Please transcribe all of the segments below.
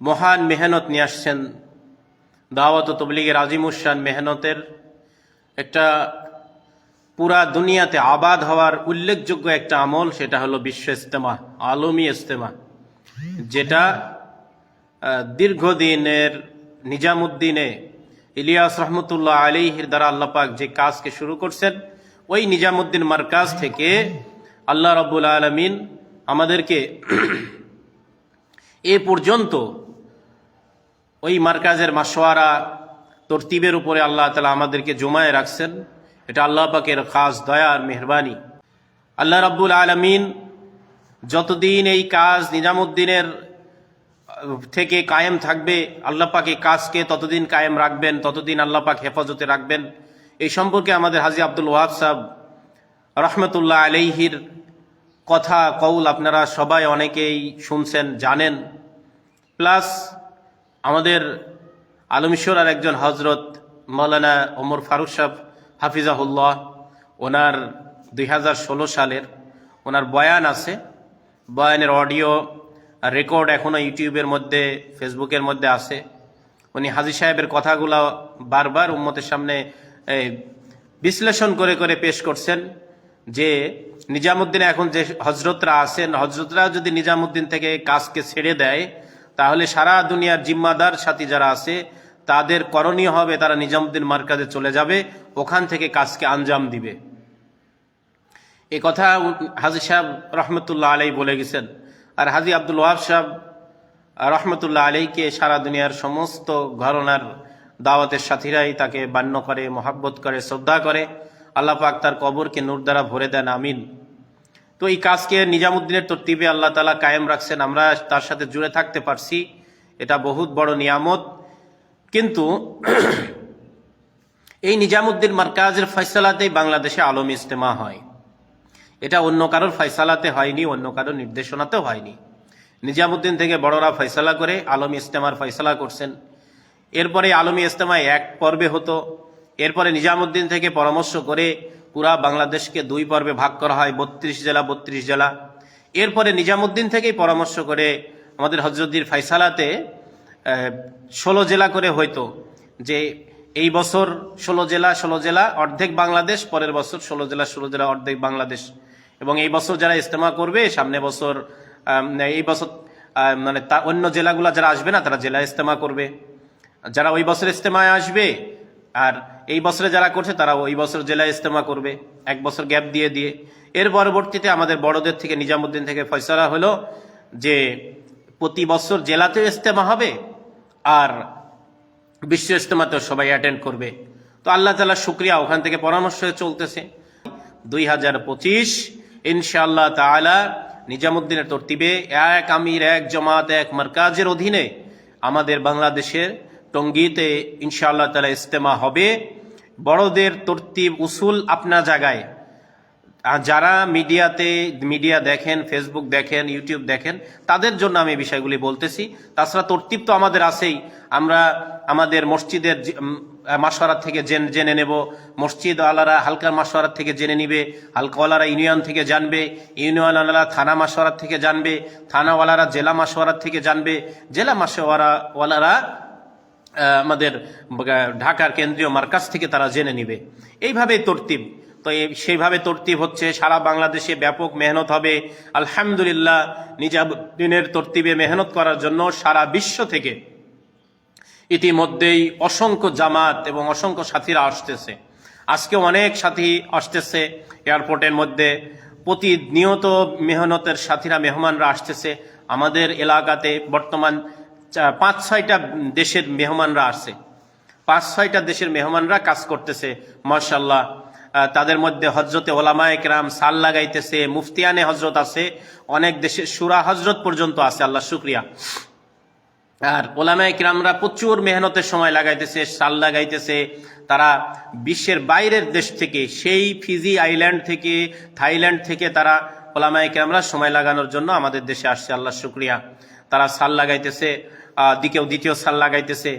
মহান মেহনত নিয়ে আসছেন। দাওয়াত তবলিগের আজিমুসান মেহনতের একটা পুরা দুনিয়াতে আবাদ হওয়ার উল্লেখযোগ্য একটা আমল, সেটা হলো বিশ্ব ইস্তেমা আলমী ইস্তেমা যেটা দীর্ঘদিনের নিজামুদ্দিনে ইলিয়াস রহমতুল্লাহ আলীহির দ্বারা আল্লাপাক যে কাজকে শুরু করছেন, ওই নিজামুদ্দিন মার্কাজ থেকে আল্লাহ রব্বুল আলমিন আমাদেরকে এ পর্যন্ত ওই মার্কাজের মাসোয়ারা তরতিবের উপরে আল্লাহ তালা আমাদেরকে জমায়ে রাখছেন। এটা আল্লাহ পাকের খাস দয়া আর মেহরবানি। আল্লাহ রাব্বুল আলমিন যতদিন এই কাজ নিজামুদ্দিনের থেকে কায়েম থাকবে, আল্লাহ পাক এই কাজকে ততদিন কায়েম রাখবেন, ততদিন আল্লাহ পাক হেফাজতে রাখবেন। এই সম্পর্কে আমাদের হাজি আব্দুল ওয়াহাব সাহেব রহমতুল্লাহ আলাইহির কথা কৌল আপনারা সবাই অনেকেই শুনছেন, জানেন। প্লাস আমাদের আলমিশ্বরার একজন হজরত মৌলানা ওমর ফারুক সাহ হাফিজাহুল্লাহ, ওনার দুই হাজার ষোলো সালের ওনার বয়ান আছে। বয়ানের অডিও রেকর্ড এখনও ইউটিউবের মধ্যে, ফেসবুকের মধ্যে আছে। উনি হাজি সাহেবের কথাগুলো বারবার উম্মতের সামনে বিশ্লেষণ করে করে পেশ করছেন যে নিজামুদ্দিনে এখন যে হজরতরা আছেন হজরতরা যদি নিজামুদ্দিন থেকে কাজকে ছেড়ে দেয় তাহলে সারা দুনিয়ার জিম্মাদার সাথী যারা আছে, তাদের করণীয় হবে তারা নিজামুদ্দিন মার্কাজে চলে যাবে, ওখান থেকে কাজকে আঞ্জাম দিবে। এ কথা হাজি সাহেব রহমতুল্লাহ আলাই বলে গেছেন। আর হাজি আব্দুল ওয়াহাব সাহেব রহমতুল্লাহ আলাইকে সারা দুনিয়ার সমস্ত ঘরনার দাওয়াতের সাথীরাই তাকে বান্য করে, মহাব্বত করে, শ্রদ্ধা করে। আল্লাহ পাক তার কবরকে নূর দ্বারা ভরে দেন, আমিন। তো এই কাজকে নিজামুদ্দিনের তরতিবে আল্লাহ তালা কায়েম রাখছেন। আমরা তার সাথে জুড়ে থাকতে পারছি। এটা বহুত বড় নিয়ামত। কিন্তু এই নিজামুদ্দিন মার্কাজের ফয়সালাতেই বাংলাদেশে আলম ইজতেমা হয়। এটা অন্য কারোর ফয়সালাতে হয়নি, অন্য কারোর নির্দেশনাতেও হয়নি। নিজামুদ্দিন থেকে বড়রা ফয়সালা করে, আলম ইজতেমার ফয়সালা করছেন। এরপরে আলমী ইজতেমায় এক পর্বে হতো। এরপরে নিজামুদ্দিন থেকে পরামর্শ করে পুরা বাংলাদেশকে দুই পর্বে ভাগ করা হয়, বত্রিশ জেলা বত্রিশ জেলা। এরপরে নিজামুদ্দিন থেকেই পরামর্শ করে আমাদের হজরতদির ফাইসালাতে ষোলো জেলা করে হয়তো, যে এই বছর ষোলো জেলা ষোলো জেলা, অর্ধেক বাংলাদেশ, পরের বছর ষোলো জেলা ষোলো জেলা, অর্ধেক বাংলাদেশ। এবং এই বছর যারা ইস্তেমা করবে, সামনে বছর এই বছর মানে তা অন্য জেলাগুলো যারা আসবে না, তারা জেলা ইস্তেমা করবে। যারা ওই বছর ইস্তেমায় আসবে, আর এই বছরে যারা করছে তারা ওই বছর জেলা ইস্তেমা করবে, এক বছর গ্যাপ দিয়ে দিয়ে। এর পরবর্তীতে আমাদের বড়দের থেকে নিজামুদ্দিন থেকে ফয়সলা হলো যে প্রতি বছর জেলাতেও ইস্তেমা হবে আর বিশ্ব ইস্তেমাতেও সবাই অ্যাটেন্ড করবে। তো আল্লাহ তালা শুক্রিয়া, ওখান থেকে পরামর্শ চলতেছে। দুই হাজার পঁচিশ, ইনশাআল্লাহ তালা নিজামুদ্দিনের তরতিবে এক আমির, এক জমাত, এক মার্কাজের অধীনে আমাদের বাংলাদেশের টঙ্গীতে ইনশাআল্লাহ তালা ইস্তেমা হবে। বড়দের তরতিব উসুল আপনা জায়গায় যারা মিডিয়াতে, মিডিয়া দেখেন, ফেসবুক দেখেন, ইউটিউব দেখেন, তাদের জন্য আমি বিষয়গুলি বলতেছি। তাছাড়া তরতিব তো আমাদের আছেই। আমরা আমাদের মসজিদের মাসওয়ারাত থেকে জেন- জেনে নেব। মসজিদ আলারা হালকা মাসওয়ারাত থেকে জেনে নিবে। হালকাওয়ালারা ইউনিয়ন থেকে জানবে। ইউনিয়নওয়ালারা থানা মাসওয়ারাত থেকে জানবে। থানাওয়ালারা জেলা মাসওয়ারাত থেকে জানবে। জেলা মাসওয়ারা ওয়ালারা আমাদের ঢাকার কেন্দ্রীয় মার্কাজ থেকে তারা জেনে নিবে। এইভাবে তরতিব। তো সেইভাবে তরতিব হচ্ছে, সারা বাংলাদেশে ব্যাপক মেহনত হবে। আলহামদুলিল্লাহ, নিজামুদ্দিনের তরতিবে মেহনত করার জন্য সারা বিশ্ব থেকে ইতিমধ্যেই অসংখ্য জামাত এবং অসংখ্য সাথীরা আসতেছে। আজকে অনেক সাথী আসতেছে, এয়ারপোর্টের মধ্যে। প্রতিনিয়ত মেহনতের সাথীরা, মেহমানরা আসতেছে। আমাদের এলাকাতে বর্তমান পাঁচ ছয়টা দেশের মেহমানরা আসছে। পাঁচ ছয়টা দেশের মেহমানরা কাজ করতেছে মার্শাল্লাহ তাদের মধ্যে হজরতে ওলামা একরাম সাল লাগাইতেছে, মুফতিয়ানে হজরত আছে, অনেক দেশের সুরা হজরত পর্যন্ত আছে, আল্লাহ শুক্রিয়া। আর ওলামায় কিরামরা প্রচুর মেহনতের সময় লাগাইতেছে, সাল লাগাইতেছে। তারা বিশ্বের বাইরের দেশ থেকে, সেই ফিজি আইল্যান্ড থেকে, থাইল্যান্ড থেকে তারা ওলামায় কিরামরা সময় লাগানোর জন্য আমাদের দেশে আসছে, আল্লাহ শুক্রিয়া। তারা সাল লাগাইতেছে আহ, দ্বিতীয় সাল লাগাইতেছে।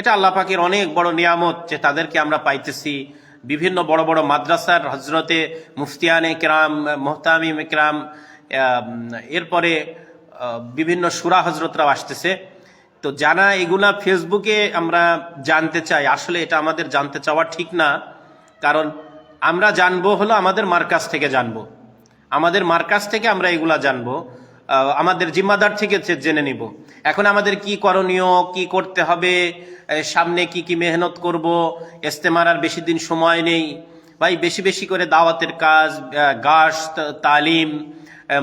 এটা আল্লাহ পাকের অনেক বড় নিয়ামত যে তাদেরকে আমরা পাইতেছি। বিভিন্ন বড় বড় মাদ্রাসার হজরতে মুফতিয়ানে কেরাম মোহতামিম কেরাম এরপরে বিভিন্ন সুরা হজরতরাও আসতেছে। তো যারা এগুলা ফেসবুকে আমরা জানতে চাই আসলে এটা আমাদের জানতে চাওয়া ঠিক না। কারণ আমরা জানব হলো আমাদের মার্কাজ থেকে জানব। আমাদের মার্কাজ থেকে আমরা এগুলা জানব। আমাদের জিম্মাদার থেকে জেনে নিব। এখন আমাদের কি করণীয়, কি করতে হবে সামনে কি কি মেহনত করব, ইস্তেমার আর বেশি দিন সময় নেই। ভাই, বেশি বেশি করে দাওয়াতের কাজ গাছ তালিম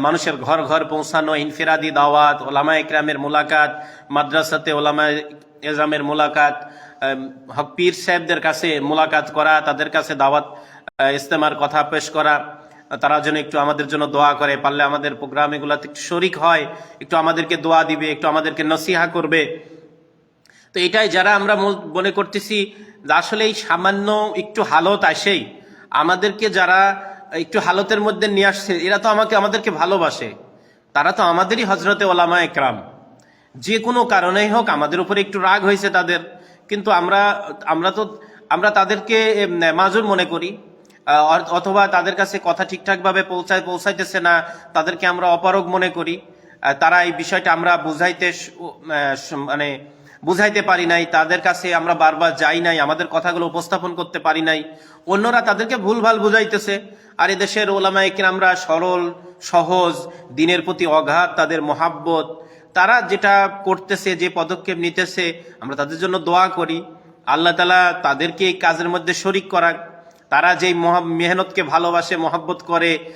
মানুষের ঘর ঘর পৌঁছানো, ইনফিরাদি দাওয়াত, ওলামা একরামের মোলাকাত, মাদ্রাসাতে ওলামা এজামের মোলাকাত হক পীর সাহেবদের কাছে মোলাকাত করা, তাদের কাছে দাওয়াত ইস্তেমার কথা পেশ করা। তারা যেন একটু আমাদের জন্য দোয়া করে, পারলে আমাদের প্রোগ্রাম এগুলাতে একটু শরিক হয়, একটু আমাদেরকে দোয়া দিবে, একটু আমাদেরকে নসিহা করবে। তো এটাই যারা আমরা মনে করতেছি আসলে এই সামান্য একটু হালত আসেই, আমাদেরকে যারা একটু হালতের মধ্যে নিয়ে আসছে, এরা তো আমাকে, আমাদেরকে ভালোবাসে। তারা তো আমাদেরই হজরতে ওলামা একরাম। যে কোনো কারণেই হোক আমাদের উপরে একটু রাগ হয়েছে তাদের। কিন্তু আমরা আমরা তো, আমরা তাদেরকে মাজুর মনে করি। অথবা তাদের কাছে কথা ঠিকঠাকভাবে পৌঁছায় পৌঁছাইতেছে না, তাদেরকে আমরা অপারগ মনে করি। তারা এই বিষয়টা আমরা বুঝাইতে মানে বুঝাইতে পারি নাই, তাদের কাছে আমরা বারবার যাই নাই, আমাদের কথাগুলো উপস্থাপন করতে পারি নাই। অন্যরা তাদেরকে ভুলভাল বুঝাইতেছে। আর এদেশের ওলামাইকে আমরা সরল, সহজ, দিনের প্রতি অগাধ তাদের মহাব্বত। তারা যেটা করতেছে, যে পদক্ষেপ নিতেছে, আমরা তাদের জন্য দোয়া করি। আল্লাহ তালা তাদেরকে এই কাজের মধ্যে শরিক করাক। তারা যেই মহা- মেহনতকে ভালোবাসে, মহাব্বত করে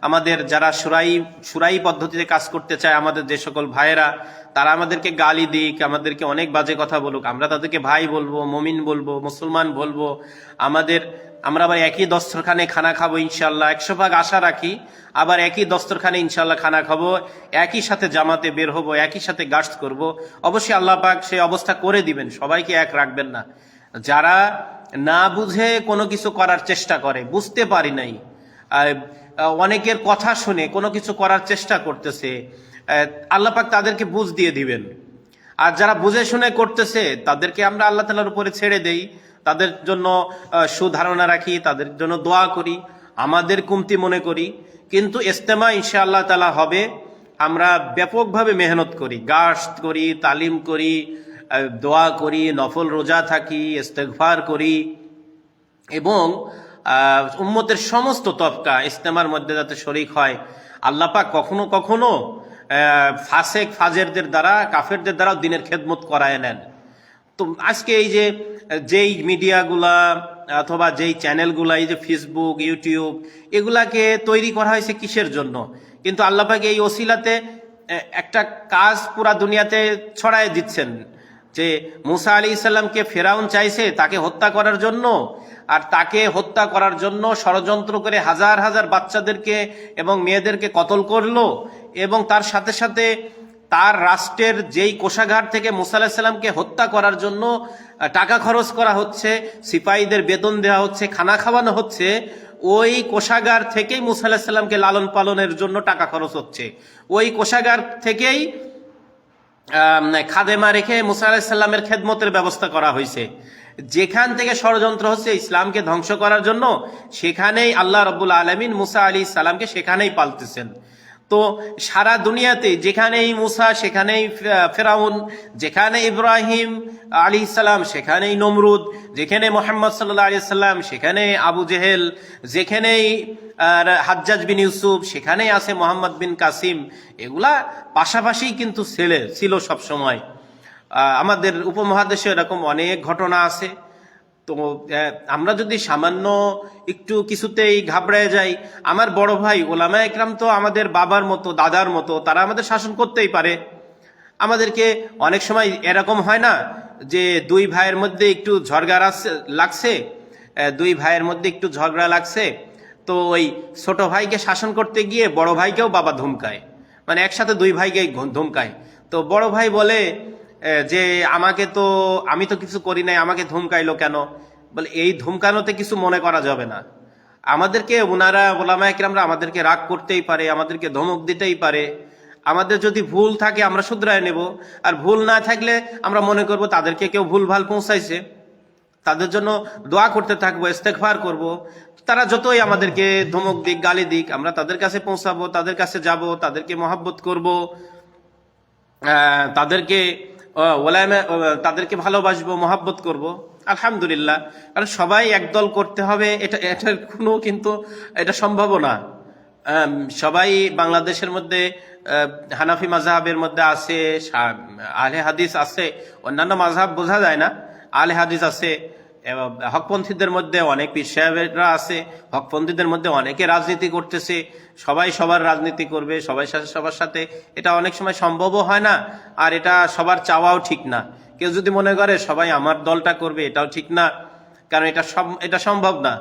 আমাদের যারা সুরাই সুরাই পদ্ধতিতে কাজ করতে চায় আমাদের যে সকল ভাইয়েরা, তারা আমাদেরকে গালি দিক, আমাদেরকে অনেক বাজে কথা বলুক। আমরা তাদেরকে ভাই বলব, মমিন বলব, মুসলমান বলব। আমাদের, আমরা আবার একই দস্তরখানে খানা খাব ইনশাল্লাহ একশো ভাগ আশা রাখি, আবার একই দস্তরখানে ইনশাল্লাহ খানা খাব, একই সাথে জামাতে বের হব, একই সাথে গাছ করব। অবশ্যই আল্লাহ পাক সেই অবস্থা করে দিবেন, সবাইকে এক রাখবেন না। যারা না বুঝে কোনো কিছু করার চেষ্টা করে বুঝতে পারি নাই। অনেকের কথা শুনে কোনো কিছু করার চেষ্টা করতেছে আহ, আল্লাহ পাক তাদেরকে বুঝ দিয়ে দিবেন। আর যারা বুঝে শুনে করতেছে তাদেরকে আমরা আল্লাহ তালার উপরে ছেড়ে দেই তাদের জন্য সুধারণা রাখি তাদের জন্য দোয়া করি আমাদের কুমতি মনে করি। কিন্তু ইস্তেমা ইনশা আল্লাহ তালা হবে আমরা ব্যাপকভাবে মেহনত করি গাছ করি তালিম করি দোয়া করি, নফল রোজা থাকি, ইস্তেগফার করি এবং উম্মতের সমস্ত তবকা ইস্তেমার মধ্যে যাতে শরিক হয়। আল্লাপাক কখনো কখনো ফাসেক, ফাজেরদের দ্বারা, কাফেরদের দ্বারাও দিনের খেদমত করায় নেন। তো আজকে এই যে, যেই মিডিয়াগুলা অথবা যেই চ্যানেলগুলা, এই যে ফেসবুক, ইউটিউব, এগুলাকে তৈরি করা হয়েছে কিসের জন্য? কিন্তু আল্লাপাকে এই ওসিলাতে একটা কাজ পুরা দুনিয়াতে ছড়ায় দিচ্ছেন। যে মুসা আলী ইসলামকে ফেরাউন চাইছে তাকে হত্যা করার জন্য, আর তাকে হত্যা করার জন্য ষড়যন্ত্র করে হাজার হাজার বাচ্চাদেরকে এবং মেয়েদেরকে কতল করল এবং তার সাথে সাথে তার রাষ্ট্রের যেই কোষাগার থেকে মুসা আলাহিসাল্লামকে হত্যা করার জন্য টাকা খরচ করা হচ্ছে, সিপাহীদের বেতন দেওয়া হচ্ছে, খানা খাওয়ানো হচ্ছে, ওই কোষাগার থেকেই মুসা আলাহিসাল্লামকে লালন পালনের জন্য টাকা খরচ হচ্ছে। ওই কোষাগার থেকেই খাদেমা রেখে মুসা আলাহিসাল্লামের খেদমতের ব্যবস্থা করা হয়েছে। যেখান থেকে ষড়যন্ত্র হচ্ছে ইসলামকে ধ্বংস করার জন্য, সেখানেই আল্লাহ রব্বুল আলমিন মুসা আলী ইসলামকে সেখানেই পালতেছেন। তো সারা দুনিয়াতে যেখানেই মুসা, সেখানেই ফেরাউন, যেখানে ইব্রাহিম আলী ইসলাম সেখানেই নমরুদ, যেখানে মোহাম্মদ সাল্লাহ আলি সাল্লাম সেখানে আবু জেহেল, যেখানেই হাজ্জাজ বিন ইউসুফ, সেখানেই আছে মোহাম্মদ বিন কাসিম, এগুলা পাশাপাশি কিন্তু ছেলে, ছিল সব সময় আমাদের উপমহাদেশে এরকম অনেক ঘটনা আছে। তো আমরা যদি সামান্য একটু কিছুতেই ঘাবড়ায় যাই, আমার বড় ভাই ওলামা একরাম তো আমাদের বাবার মতো, দাদার মতো, তারা আমাদের শাসন করতেই পারে। আমাদেরকে অনেক সময় এরকম হয় না যে দুই ভাইয়ের মধ্যে একটু ঝগড়া লাগছে দুই ভাইয়ের মধ্যে একটু ঝগড়া লাগছে, তো ওই ছোট ভাইকে শাসন করতে গিয়ে বড় ভাইকেও বাবা ধুমকায়। মানে একসাথে দুই ভাইকে ধুমকায়। তো বড় ভাই বলে যে আমাকে তো, আমি তো কিছু করি নাই, আমাকে ধুমকাইলো কেন? বলে, এই ধুমকানোতে কিছু মনে করা যাবে না। আমাদেরকে ওনারা ওলামা একরামরা আমাদেরকে রাগ করতেই পারে, আমাদেরকে ধমক দিতেই পারে। আমাদের যদি ভুল থাকে, আমরা শুধরায় নেব। আর ভুল না থাকলে, আমরা মনে করব তাদেরকে কেউ ভুল ভালো পৌঁছাইছে। তাদের জন্য দোয়া করতে থাকব ইস্তেকফার করব। তারা যতই আমাদেরকে ধমক দিক, গালি দিক, আমরা তাদের কাছে পৌঁছাবো, তাদের কাছে যাব, তাদেরকে মহাব্বত করব। তাদেরকে তাদেরকে ভালোবাসবো, মহাব্বত করব। আলহামদুলিল্লাহ। কারণ সবাই একদল করতে হবে, এটা, এটার কোনো কিন্তু এটা সম্ভব না। সবাই বাংলাদেশের মধ্যে হানাফি মাজাহাবের মধ্যে আছে আলে হাদিস আছে, অন্যান্য মাঝহাব বোঝা যায় না। আলে হাদিস আছে হকপন্থীদের মধ্যে অনেক পীর আছে, হকপন্থীদের মধ্যে অনেকে রাজনীতি করতেছে, সবাই সবার রাজনীতি করবে, সবাই সাথে, সবার সাথে। এটা অনেক সময় সম্ভবও হয় না, আর এটা সবার চাওয়াও ঠিক না। কেউ যদি মনে করে, সবাই আমার দলটা করবে, এটাও ঠিক না, কারণ এটা সব এটা সম্ভব না।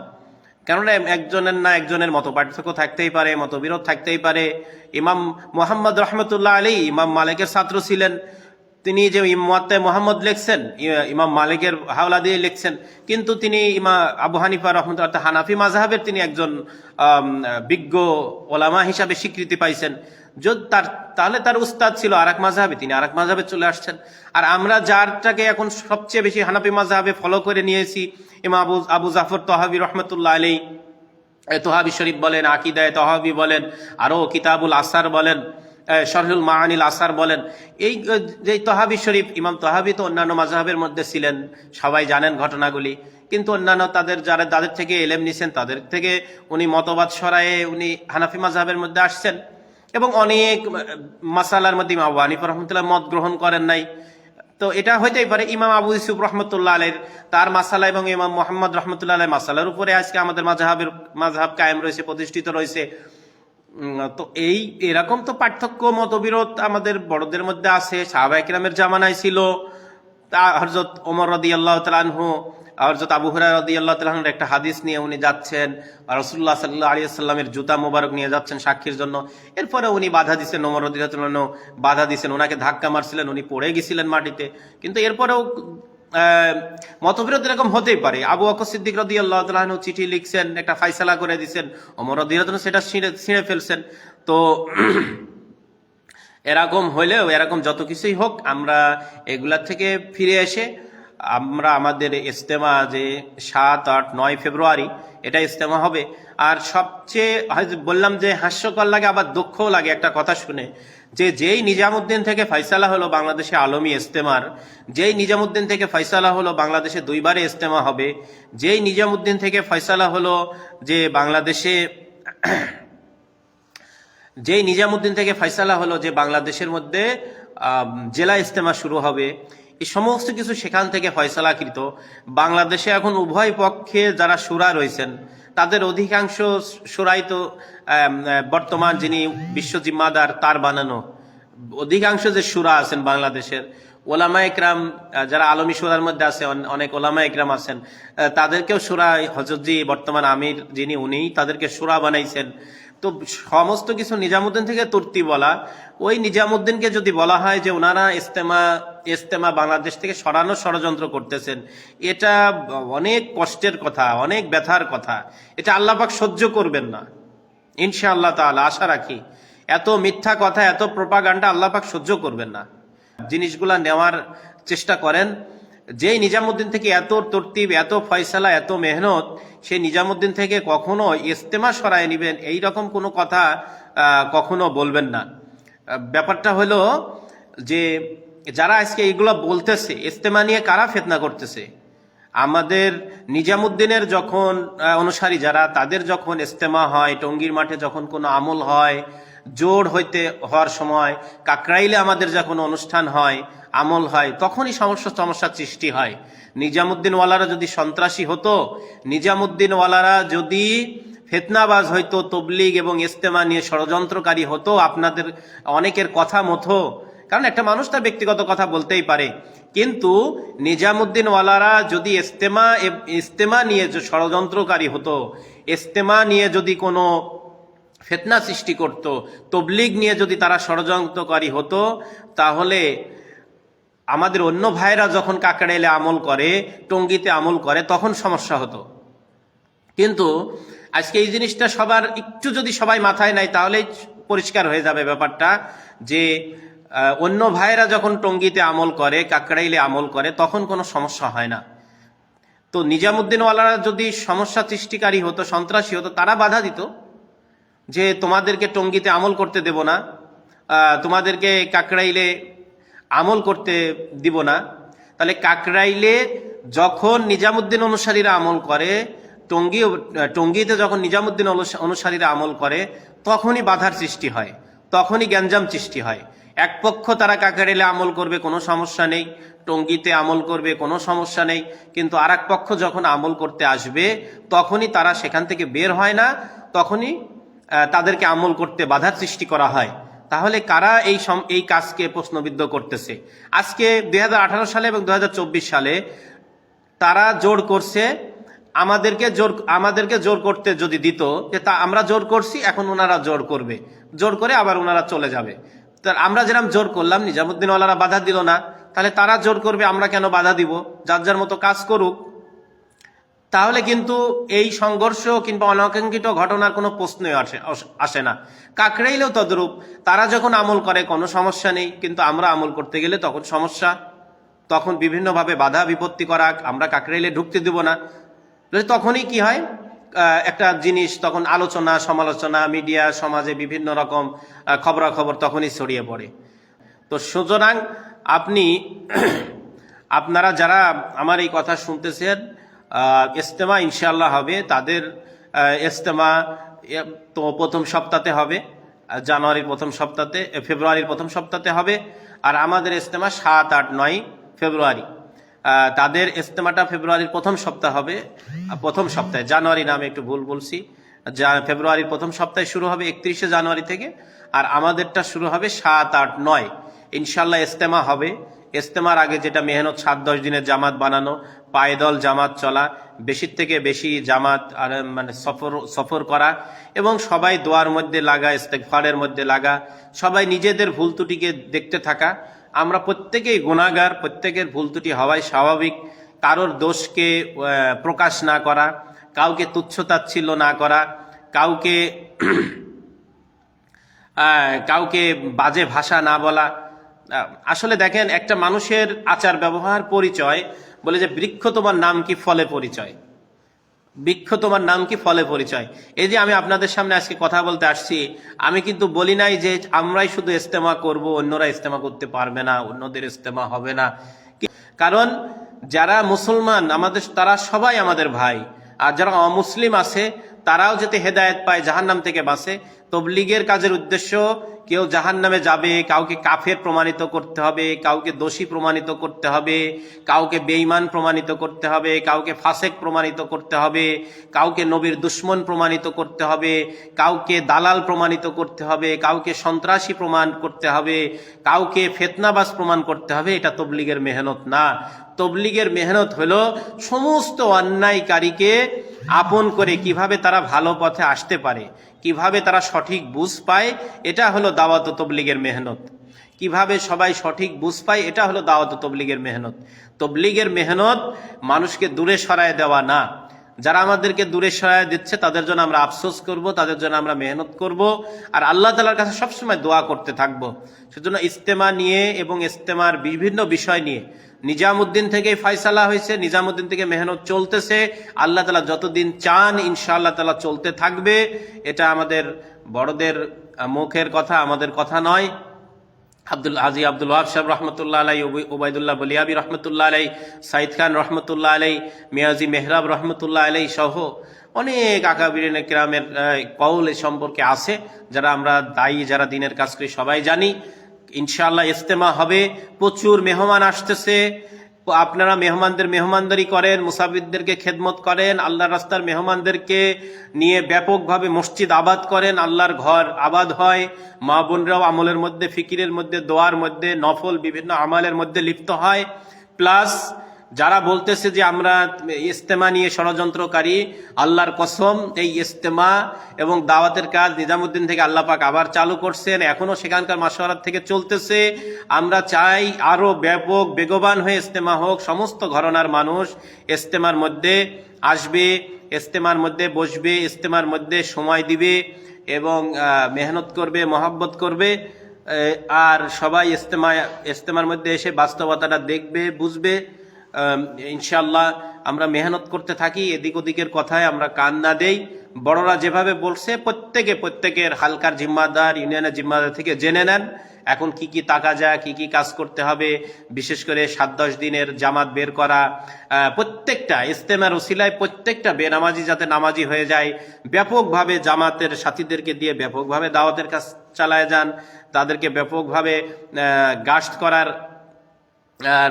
কেননা একজনের না একজনের মত পার্থক্য থাকতেই পারে, মতবিরোধ থাকতেই পারে। ইমাম মোহাম্মদ রহমতুল্লাহ আলী, ইমাম মালিকের ছাত্র ছিলেন। তিনি যে ইমাতে মোহাম্মদ লিখছেন ইমাম মালিকের হাওলা দিয়ে লিখছেন, কিন্তু তিনি ইমা আবু হানিফা রহমত অর্থাৎ হানাফি মাজাহাবের তিনি একজন বিজ্ঞ ওলামা হিসাবে স্বীকৃতি পাইছেন। যদি তার তাহলে তার উস্তাদ ছিল আরাক মাঝহাবে তিনি আরাক মাঝহাবে চলে আসছেন। আর আমরা যারটাকে এখন সবচেয়ে বেশি হানাফি মাঝহাবে ফলো করে নিয়েছি, ইমা আবু আবু জাফর তহাবি রহমতুল্লাহ আলী তোহাবি শরীফ বলেন, আকিদায় তহাবি বলেন, আরও কিতাবুল আসার বলেন শরহুল মাহানিল আসার বলেন, এই যে তহাবি শরীফ, ইমাম তহাবি তো অন্যান্য মাজাহাবের মধ্যে ছিলেন, সবাই জানেন ঘটনাগুলি, কিন্তু অন্যান্য তাদের যারা তাদের থেকে এলেম নিছেন, তাদের থেকে উনি মতবাদ সরায়ে উনি হানাফি মাজাহাবের মধ্যে আসছেন, এবং অনেক মাসালার মধ্যে ইমাম আবু হানিফা রহমতুল্লাহ মত গ্রহণ করেন নাই। তো এটা হইতেই পারে, ইমাম আবু ইসুফ রহমতুল্লাহ আলের তার মাসালা এবং ইমাম মোহাম্মদ রহমতুল্লাহ আলের মাসালার উপরে আজকে আমাদের মাঝহাবের মাঝহাব কায়েম রয়েছে, প্রতিষ্ঠিত রয়েছে। তো এই এরকম তো পার্থক্য, মতবিরোধ আমাদের বড়দের মধ্যে আছে। সাহাবাহিকেরামের জামানায় ছিল। তা হরজত ওমর রদি আল্লাহ তালানহু হরজত আবু হুরায় রদি আল্লাহ তালাহুর একটা হাদিস নিয়ে উনি যাচ্ছেন। রসুল্লাহ সাল্লাহ আলী সাল্লামের জুতা মোবারক নিয়ে যাচ্ছেন সাক্ষীর জন্য। এরপরে উনি বাধা দিচ্ছেন ওমর রদি বাধা দিচ্ছেন ওনাকে ধাক্কা মারছিলেন, উনি পড়ে গেছিলেন মাটিতে। কিন্তু এরপরেও মতবিরোধ এরকম হতেই পারে। আবু বকর সিদ্দিক রদি আল্লাহ চিঠি লিখছেন, একটা ফাইসালা করে দিচ্ছেন ওমর রদি সেটা ছিঁড়ে ফেলছেন। তো এরকম হইলেও, এরকম যত কিছুই হোক, আমরা এগুলা থেকে ফিরে এসে, আমরা আমাদের ইজতেমা যে সাত, আট, নয় ফেব্রুয়ারি, এটা ইজতেমা হবে। আর সবচেয়ে বললাম যে হাস্যকর লাগে, আবার দুঃখও লাগে একটা কথা শুনে। যে যেই নিজামুদ্দিন থেকে ফয়সালা হলো বাংলাদেশে আলমী ইস্তেমার, যেই নিজামুদ্দিন থেকে ফয়সালা হলো বাংলাদেশে দুইবারে ইস্তেমা হবে, যেই নিজামুদ্দিন থেকে ফয়সালা হলো যে বাংলাদেশে, যেই নিজামুদ্দিন থেকে ফয়সালা হলো যে বাংলাদেশের মধ্যে জেলা ইস্তেমা শুরু হবে এই সমস্ত কিছু সেখান থেকে ফয়সলাকৃত। বাংলাদেশে এখন উভয় পক্ষে যারা সুরা রয়েছেন, তাদের অধিকাংশ সুরাই তো বর্তমান যিনি বিশ্ব জিম্মাদার, তার বানানো। অধিকাংশ যে সুরা আছেন বাংলাদেশের ওলামা একরাম যারা আলমী সুরার মধ্যে আছে অনেক ওলামা একরাম আছেন তাদেরকেও সুরা হজরতজি বর্তমান আমির যিনি উনি তাদেরকে সুরা বানাইছেন। তো সমস্ত কিছু নিজামুদ্দিন থেকে তুর্তি বলা, ওই নিজামুদ্দিনকে যদি বলা হয় যে ওনারা ইস্তেমা ইস্তেমা বাংলাদেশ থেকে সরানোর ষড়যন্ত্র করতেছেন, এটা অনেক কষ্টের কথা, অনেক ব্যথার কথা। এটা আল্লাপাক সহ্য করবেন না। ইনশাআল্লাহ তাআলা, আশা রাখি। এত মিথ্যা কথা, এত প্রপাগান্ডা আল্লাপাক সহ্য করবেন না। জিনিসগুলা নেওয়ার চেষ্টা করেন। যেই নিজামুদ্দিন থেকে এত তরতিব, এত ফয়সালা, এত মেহনত, সেই নিজামুদ্দিন থেকে কখনো ইস্তেমা সরায় নিবেন এই রকম কোনো কথা কখনো বলবেন না। ব্যাপারটা হলো যে, যারা আজকে এইগুলো বলতেছে, ইস্তেমা নিয়ে কারা ফেতনা করতেছে? আমাদের নিজামুদ্দিনের যখন অনুসারী যারা, তাদের যখন ইস্তেমা হয়, টঙ্গীর মাঠে যখন কোনো আমল হয় জোর হইতে হওয়ার সময় কাকরাইলে আমাদের যখন অনুষ্ঠান হয়, আমল হয়, তখনই সমস্যা সমস্যার সৃষ্টি হয়। নিজামুদ্দিনওয়ালারা যদি সন্ত্রাসী হতো, নিজামুদ্দিনওয়ালারা যদি ফেতনাবাজ হইতো, তবলিগ এবং ইস্তেমা নিয়ে ষড়যন্ত্রকারী হতো, আপনাদের অনেকের কথা মতো, কারণ একটা মানুষ তার ব্যক্তিগত কথা বলতেই পারে। কিন্তু নিজামুদ্দিনওয়ালারা যদি ইস্তেমা ইস্তেমা নিয়ে ষড়যন্ত্রকারী হতো ইস্তেমা নিয়ে যদি কোনো ফেতনা সৃষ্টি করত, তবলিগ নিয়ে যদি তারা ষড়যন্ত্রকারী হতো, তাহলে আমাদের অন্য ভাইরা যখন কাকড়াইলে আমল করে, টঙ্গিতে আমল করে, তখন সমস্যা হতো। কিন্তু আজকে এই জিনিসটা সবার একটু যদি সবাই মাথায় নেয়, তাহলেই পরিষ্কার হয়ে যাবে ব্যাপারটা যে অন্য ভাইয়েরা যখন টঙ্গিতে আমল করে, কাকড়াইলে আমল করে, তখন কোনো সমস্যা হয় না। তো নিজামুদ্দিনওয়ালারা যদি সমস্যা সৃষ্টিকারী হতো, সন্ত্রাসী হতো, তারা বাধা দিত। যে তোমাদেরকে টঙ্গিতে আমল করতে দেব না তোমাদেরকে কাকড়াইলে আমল করতে দিব না, তাহলে কাকরাইলে যখন নিজামুদ্দিন অনুসারীরা আমল করে, টঙ্গি টঙ্গিতে যখন নিজামুদ্দিন অনুস- অনুসারীরা আমল করে, তখনই বাধার সৃষ্টি হয়, তখনই গ্যাঞ্জাম সৃষ্টি হয়। এক পক্ষ তারা কাকারেলে আমল করবে, কোনো সমস্যা নেই, টঙ্গিতে আমল করবে, কোনো সমস্যা নেই, কিন্তু আর পক্ষ যখন আমল করতে আসবে, তখনই তারা সেখান থেকে বের হয় না, তখনই তাদেরকে আমল করতে বাধার সৃষ্টি করা হয়। তাহলে কারা এই সম- এই কাজকে প্রশ্নবিদ্ধ করতেছে? আজকে দু হাজার আঠারো সালে এবং দু হাজার চব্বিশ সালে তারা জোর করছে, আমাদেরকে জোর আমাদেরকে জোর করতে যদি দিত, যে তা আমরা জোর করছি, এখন ওনারা জোর করবে। জোর করে আবার ওনারা চলে যাবে। আমরা যেরকম জোর করলাম, নিজামুদ্দিন ওয়ালারা বাধা দিল না। তাহলে তারা জোর করবে, আমরা কেন বাধা দিব? যার যার মতো কাজ করুক তাহলে কিন্তু এই সংঘর্ষ কিংবা অনাকাঙ্ক্ষিত ঘটনার কোনো প্রশ্নই আসে আসে না। কাকড়াইলেও তদ্রূপ, তারা যখন আমল করে, কোনো সমস্যা নেই, কিন্তু আমরা আমল করতে গেলে তখন সমস্যা। তখন বিভিন্নভাবে বাধা বিপত্তি করা, আমরা কাকড়াইলে ঢুকতে দেব না। তখনই কি হয়? একটা জিনিস, তখন আলোচনা, সমালোচনা, মিডিয়া, সমাজে বিভিন্ন রকম খবরাখবর তখনই ছড়িয়ে পড়ে। তো সুতরাং আপনি, আপনারা যারা আমার এই কথা শুনতেছেন আহ, ইস্তেমা ইনশাল্লাহ হবে। তাদের ইজতেমা তো প্রথম সপ্তাহে হবে। জানুয়ারির প্রথম সপ্তাহে ফেব্রুয়ারির প্রথম সপ্তাহে হবে। আর আমাদের ইজতেমা সাত আট নয় ফেব্রুয়ারি। তাদের ইজতেমাটা ফেব্রুয়ারির প্রথম সপ্তাহ হবে। প্রথম সপ্তাহে জানুয়ারি নামে একটু ভুল বলছি। ফেব্রুয়ারির প্রথম সপ্তাহে শুরু হবে একত্রিশে জানুয়ারি থেকে। আর আমাদেরটা শুরু হবে সাত আট নয়। ইনশাল্লাহ ইজতেমা হবে। ইস্তেমার আগে যেটা মেহনত সাত, দশ দিনের জামাত বানানো পায়দল জামাত চলা, বেশির থেকে বেশি জামাত আর মানে সফর সফর করা এবং সবাই দোয়ার মধ্যে লাগা ইস্তেকফারের মধ্যে লাগা, সবাই নিজেদের ভুল ত্রুটিকে দেখতে থাকা। আমরা প্রত্যেকেই গুণাগার প্রত্যেকের ভুল ত্রুটি হওয়াই স্বাভাবিক। কারোর দোষকে প্রকাশ না করা, কাউকে তুচ্ছতাচ্ছিল্য না করা, কাউকে কাউকে বাজে ভাষা না বলা আসলে দেখেন, একটা মানুষের আচার ব্যবহার পরিচয়, বলে যে বৃক্ষ তোমার নাম কি ফলে পরিচয়? বৃক্ষ তোমার নাম কি ফলে পরিচয়? এই যে আমি আপনাদের সামনে আজকে কথা বলতে আসছি, আমি কিন্তু বলি নাই যে আমরাই শুধু ইস্তেমা করব, অন্যরা ইস্তেমা করতে পারবে না, অন্যদের ইস্তেমা হবে না। কারণ যারা মুসলমান, আমাদের, তারা সবাই আমাদের ভাই, আর যারা অমুসলিম আছে, তারাও যাতে হেদায়েত পায়, জাহান্নাম থেকে বাঁচে তবলিগের কাজের উদ্দেশ্য কেউ জাহান নামে যাবে, কাউকে কাফের প্রমাণিত করতে হবে, কাউকে দোষী প্রমাণিত করতে হবে, কাউকে বেঈমান প্রমাণিত করতে হবে, কাউকে ফাসেক প্রমাণিত করতে হবে, কাউকে নবীর দুশ্মন প্রমাণিত করতে হবে, কাউকে দালাল প্রমাণিত করতে হবে, কাউকে সন্ত্রাসী প্রমাণ করতে হবে, কাউকে ফেতনাবাস প্রমাণ করতে হবে, এটা তবলিগের মেহনত না। তবলিগের মেহনত হলো সমস্ত অন্যায়কারীকে আপন করে কীভাবে তারা ভালো পথে আসতে পারে। কীভাবে তারা সঠিক বুঝ পায়, এটা হলো দাওয়াত তবলিগের মেহনত। কীভাবে সবাই সঠিক বুঝ পায়, এটা হলো দাওয়াত তবলিগের মেহনত। তবলিগের মেহনত মানুষকে দূরে সরায় দেওয়া না। যারা আমাদেরকে দূরে সরায় দিচ্ছে, তাদের জন্য আমরা আফসোস করব, তাদের জন্য আমরা মেহনত করব, আর আল্লাহ তালার কাছে সবসময় দোয়া করতে থাকব। সেজন্য ইস্তেমা নিয়ে এবং ইস্তেমার বিভিন্ন বিষয় নিয়ে নিজামুদ্দিন থেকে ফয়সালা হয়েছে, নিজামুদ্দিন থেকে মেহনত চলতেছে। আল্লাহ তালা যতদিন চান, ইনশাআল্লাহ তালা চলতে থাকবে। এটা আমাদের বড়দের মুখের কথা, আমাদের কথা নয়। আব্দুল হাজি আব্দুল ওয়াহাব সাহেব রহমতুল্লাহ আলাই ওবায়দুল্লাহ বলিয়াবি রহমতুল্লাহ আলাই সাইদ খান রহমতুল্লাহ আলাই মিয়াজি মেহরাব রহমতুল্লাহ আলাই সহ অনেক আকাবিরিন গ্রামের কৌল সম্পর্কে আছে। যারা আমরা দায়ী, যারা দিনের কাজ করি, সবাই জানি। ইনশাআল্লাহ ইস্তেমা হবে। প্রচুর মেহমান আসতেছে। আপনারা মেহমানদের মেহমানদারি করেন মুসাফিদদেরকে খেদমত করেন আল্লাহ রাস্তার মেহমানদেরকে নিয়ে ব্যাপকভাবে মসজিদ আবাদ করেন, আল্লাহর ঘর আবাদ হয়। মা বোনরাও আমলের মধ্যে, ফিকিরের মধ্যে, দোয়ার মধ্যে, নফল বিভিন্ন আমলের মধ্যে লিপ্ত হয়। প্লাস যারা বলতেছে যে আমরা ইস্তেমা নিয়ে ষড়যন্ত্রকারী, আল্লাহর কসম, এই ইস্তেমা এবং দাওয়াতের কাজ নিজামুদ্দিন থেকে আল্লাহ পাক আবার চালু করছেন, এখনও সেখানকার মাসওয়ারাত থেকে চলতেছে। আমরা চাই আরও ব্যাপক, বেগবান হয়ে ইস্তেমা হোক, সমস্ত ঘরনার মানুষ ইস্তেমার মধ্যে আসবে, ইস্তেমার মধ্যে বসবে, ইস্তেমার মধ্যে সময় দিবে এবং মেহনত করবে, মহাব্বত করবে আর সবাই ইস্তেমা ইস্তেমার মধ্যে এসে বাস্তবতাটা দেখবে, বুঝবে। ইনশাল্লাহ আমরা মেহনত করতে থাকি, এদিক ওদিকের কথায় আমরা কান না দেই। বড়রা যেভাবে বলছে, প্রত্যেকে প্রত্যেকের হালকার জিম্মাদার, ইউনিয়নের জিম্মাদার থেকে জেনে নেন, এখন কি কি টাকা যায়, কি কি কাজ করতে হবে, বিশেষ করে সাত দশ দিনের জামাত বের করা প্রত্যেকটা ইস্তেমার ওসিলায় প্রত্যেকটা বেনামাজি যাতে নামাজি হয়ে যায়, ব্যাপকভাবে জামাতের সাথীদেরকে দিয়ে, ব্যাপকভাবে দাওয়াতের কাজ চালায় যান, তাদেরকে ব্যাপকভাবে গাস্ট করার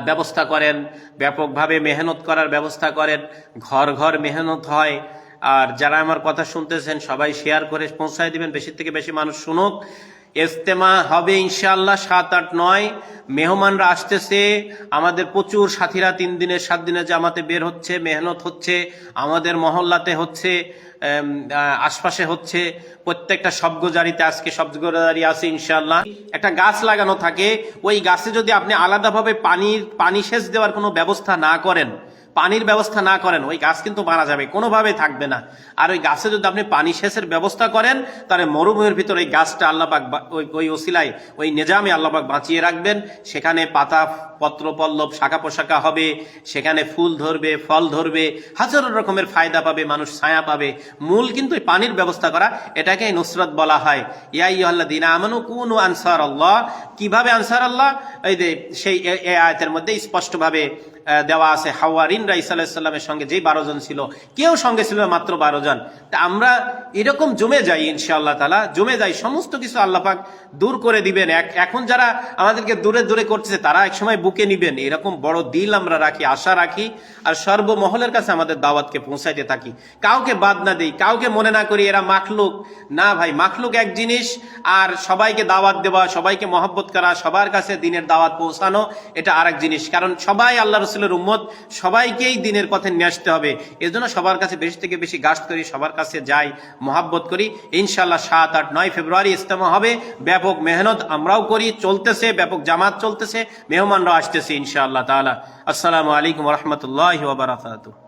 ব্যবস্থা করেন, ব্যাপকভাবে মেহনত করার ব্যবস্থা করেন, ঘর ঘর মেহনত হয়। আর যারা আমার কথা শুনতেছেন, সবাই শেয়ার করে পৌঁছায় দিবেন, বেশি থেকে বেশি মানুষ শুনুক। ইস্তেমা হবে ইনশাআল্লাহ সাত আট নয়। মেহমানরা আসতেছে। আমাদের প্রচুর সাথীরা তিন দিনের, সাত দিনের জামাতে বের হচ্ছে, মেহনত হচ্ছে, আমাদের মহল্লাতে হচ্ছে আশপাশে হচ্ছে। প্রত্যেকটা শব্দজারিতে আজকে শব্দজারি আছে ইনশাল্লাহ একটা গাছ লাগানো থাকে। ওই গাছে যদি আপনি আলাদাভাবে পানির পানি সেচ দেওয়ার কোনো ব্যবস্থা না করেন পানির ব্যবস্থা না করেন, ওই গাছ কিন্তু মারা যাবে কোনোভাবে থাকবে না। আর ওই গাছে যদি আপনি পানি সেচের ব্যবস্থা করেন, তাহলে মরুভূমির ভিতরে ওই গাছটা আল্লাপাক ওই ওই ওসিলায়, ওই নিজামে আল্লাপাক বাঁচিয়ে রাখবেন। সেখানে পাতা, পত্র, পল্লব, শাখা পোশাকা হবে, সেখানে ফুল ধরবে, ফল ধরবে, হাজারো রকমের ফায়দা পাবে, মানুষ ছায়া পাবে। মূল কিন্তু ওই পানির ব্যবস্থা করা এটাকে নুসরত বলা হয়। ইয়াই আল্লাহ দিন আমানু কুন আনসার আল্লাহ কীভাবে আনসার আল্লাহ এই যে সেই আয়তের মধ্যে স্পষ্টভাবে দেওয়া আছে। হাওয়ারিনরা ইসা আলাহিসাল্লামের সঙ্গে যেই বারো জন ছিল, কেউ সঙ্গে ছিল মাত্র বারো জন। তা আমরা এরকম জমে যাই, ইনশাআল্লাহ তালা জমে যাই, সমস্ত কিছু আল্লাপাক দূর করে দিবেন। এখন যারা আমাদেরকে দূরে দূরে করতেছে, তারা একসময় বুকে নিবেন। এরকম বড় দিল আমরা রাখি, আশা রাখি, আর সর্বমহলের কাছে আমাদের দাওয়াতকে পৌঁছাইতে থাকি। কাউকে বাদ না দিই, কাউকে মনে না করি এরা মাখলুক। না ভাই, মাখলুক এক জিনিস, আর সবাইকে দাওয়াত দেওয়া, সবাইকে মহব্বত করা, সবার কাছে দিনের দাওয়াত পৌঁছানো, এটা আরেক জিনিস। কারণ সবাই আল্লাহ রসুলের উম্মত, সবাইকেই দিনের পথে নিয়ে আসতে হবে। এজন্য সবার কাছে বেশি থেকে বেশি গাছ করি, সবার কাছে যাই, মহাব্বত করি। ইনশাল্লাহ সাত আট নয় ফেব্রুয়ারি ইস্তেমা হবে। ব্যাপক মেহনত আমরাও করি, চলতেছে, ব্যাপক জামাত চলতেছে, মেহমানরাও আসতেছে ইনশাআল্লাহ তালা আসসালামু আলাইকুম রহমতুল্লাহ ওবরাকাতুহ